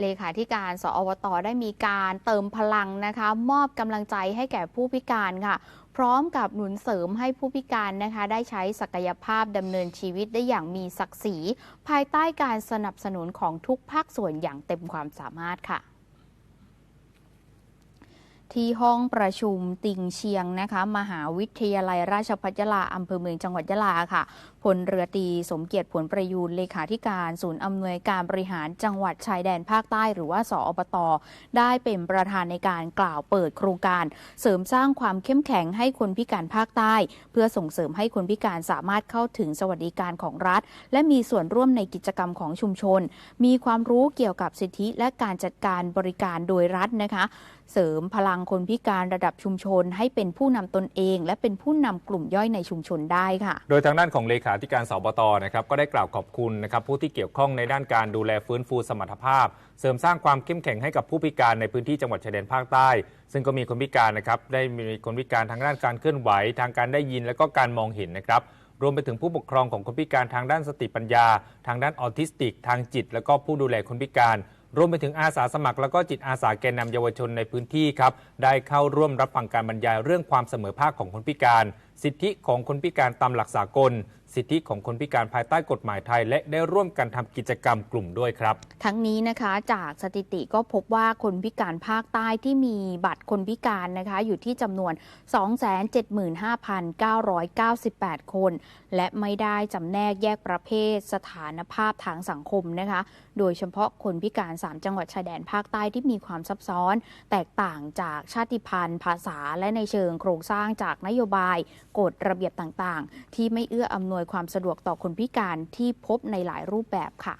เลขาธิการ สอวต ได้มีการเติมพลังนะคะ มอบกำลังใจให้แก่ผู้พิการค่ะ พร้อมกับหนุนเสริมให้ผู้พิการนะคะ ได้ใช้ศักยภาพดำเนินชีวิตได้อย่างมีศักดิ์ศรี ภายใต้การสนับสนุนของทุกภาคส่วนอย่างเต็มความสามารถค่ะ ที่ห้องประชุมติงเชียงนะคะ มหาวิทยาลัยราชภัฏยะลาอำเภอเมืองจังหวัดยะลาค่ะพลเรือตีสมเกียรติผลประยูนเลขาธิการศูนย์อำนวยการบริหารจังหวัดชายแดนภาคใต้ หรือว่าสออบตได้เป็นประธานในการกล่าวเปิดโครงการ เสริมสร้างความเข้มแข็งให้คนพิการภาคใต้ เพื่อส่งเสริมให้คนพิการสามารถเข้าถึงสวัสดิการของรัฐ และมีส่วนร่วมในกิจกรรมของชุมชน มีความรู้เกี่ยวกับสิทธิและการจัดการบริการโดยรัฐนะคะ เสริมพลังคนพิการระดับชุมชน ให้เป็นผู้นำตนเอง และเป็นผู้นำกลุ่มย่อยในชุมชนได้ค่ะ โดยทางด้านของเลขาธิการสบตนะครับก็ได้กล่าวขอบคุณนะครับผู้ที่เกี่ยวข้องในด้านการดูแลฟื้นฟูสมรรถภาพ เสริมสร้างความเข้มแข็งให้กับผู้พิการในพื้นที่จังหวัดชายแดนภาคใต้ ซึ่งก็มีคนพิการนะครับได้มีคนพิการทางด้านการเคลื่อนไหว ทางการได้ยินและก็การมองเห็นนะครับรวมไปถึงผู้ปกครองของคนพิการทางด้านสติปัญญา ทางด้านออทิสติก ทางจิต และก็ผู้ดูแลคนพิการ รวมไปถึงอาสาสมัคร และก็จิตอาสาแกนนำเยาวชนในพื้นที่ครับได้เข้าร่วมรับฟังการบรรยายเรื่องความเสมอภาคของคนพิการ สิทธิของคนพิการตามหลักสากล สิทธิของคนพิการภายใต้กฎหมายไทย และได้ร่วมกันทำกิจกรรมกลุ่มด้วยครับ ทั้งนี้นะคะจากสถิติก็พบว่าคนพิการภาคใต้ที่มีบัตรคนพิการนะคะอยู่ที่จำนวน 275,998 คน และไม่ได้จำแนกแยกประเภทสถานภาพทางสังคมนะคะ โดยเฉพาะคนพิการ 3 จังหวัดชายแดนภาคใต้ที่มีความซับซ้อน แตกต่างจากชาติพันธุ์ ภาษาและในเชิงโครงสร้างจากนโยบายกฎระเบียบต่างๆ ที่ไม่เอื้ออำนวยความสะดวกต่อคนพิการที่พบในหลายรูปแบบค่ะ